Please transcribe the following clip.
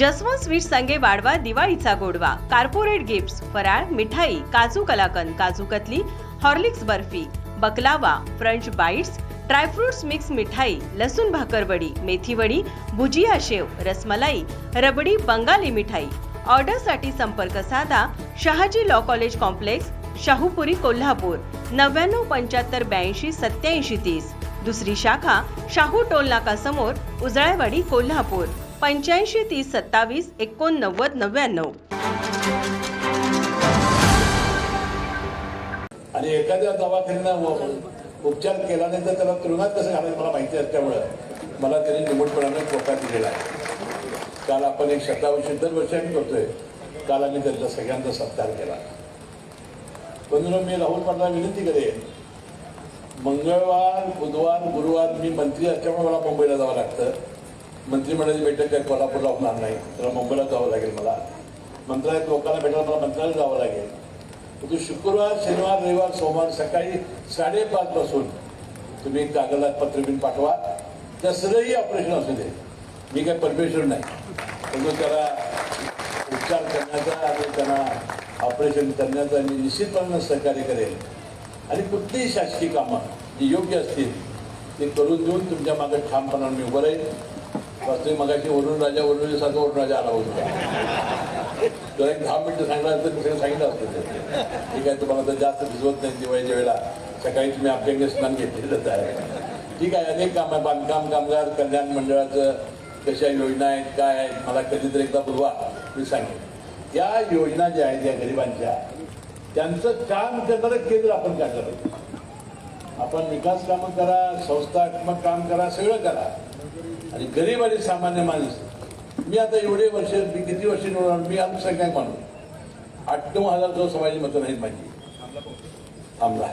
Jaswant sweet संगे वाढवा दिवाळीचा गोडवा. कार्पोरेट गिफ्ट्स फराळ मिठाई काजू kalakand kaju katli Horlicks barfi baklava french bites dry fruits mix मिठाई लसूण भाकरवडी मेथीवडी भुजिया शेव रसमलाई रबडी बंगाली मिठाई. ऑर्डरसाठी संपर्क साधा Shahaji law college complex Shahupuri Kolhapur नव्याण्णव पंच्याहत्तर ब्याऐंशी सत्याऐंशी तीस. दुसरी शाखा शाहू टोल नाका समोर उजळायवाडी कोल्हापूर. पंच्याऐंशी तीस सत्तावीस एकोणनव्वद नव्याण्णव. आणि एखाद्या दवाखान्यानं उपचार केला नाही तर त्याला तुरुंगात कसं घालायचं मला माहिती असल्यामुळं मला त्यांनी निमूटपणाने धोका दिलेला आहे. काल आपण एक शतावशी आम्ही करतोय. काल आम्ही त्यांचा सगळ्यांचा सत्कार केला. म्हणून मी राहुल पाटला विनंती करेन. मंगळवार बुधवार गुरुवार मी मंत्री असल्यामुळे मला मुंबईला जावं लागतं. मंत्रिमंडळाची बैठक काय कोल्हापूरला होणार नाही. त्याला मुंबईला जावं लागेल मला. मंत्रालयात लोकांना भेटायला मला मंत्रालयात जावं लागेल. परंतु शुक्रवार शनिवार रविवार सोमवार सकाळी साडेपाचपासून तुम्ही कागदात पत्र बिन पाठवा. कसलंही ऑपरेशन असू दे. मी काय परमेश्वर नाही. परंतु त्याला उपचार करण्याचा आणि त्यांना ऑपरेशन करण्याचा मी निश्चितपणे सहकार्य करेल. आणि कुठलीही शासकीय कामं जी योग्य असतील ते करून देऊन तुमच्या मागे ठामपणाने मी उभं राहील. वास्तविक मगाशी वरून राजा वरून सारखा वरून राजा आला होता तुला एक दहा मिनिटं सांगणार तर मी सांगितलं असतं ते. ठीक आहे तुम्हाला तर जास्त भिजवत नाही दिवाळीच्या वेळेला. सकाळी तुम्ही आपल्या स्नान घेतलेलंच आहे ठीक आहे अनेक काम आहे बांधकाम कामगार कल्याण मंडळाचं कशा योजना आहेत काय आहेत मला कधीतरी एकदा बोलवा मी सांगेन. या योजना ज्या आहेत या गरिबांच्या त्यांचं काम करणारं केंद्र आपण काय करायचं आपण विकास कामं करा संस्थात्मक काम करा सगळं करा. आणि गरीब आणि सामान्य माणूस. मी आता एवढे वर्ष मी किती वर्ष निवडणार? मी अल्पसंख्याक माणूस आठ नऊ हजार जो समाजाची मतं नाहीत माझी. आमला.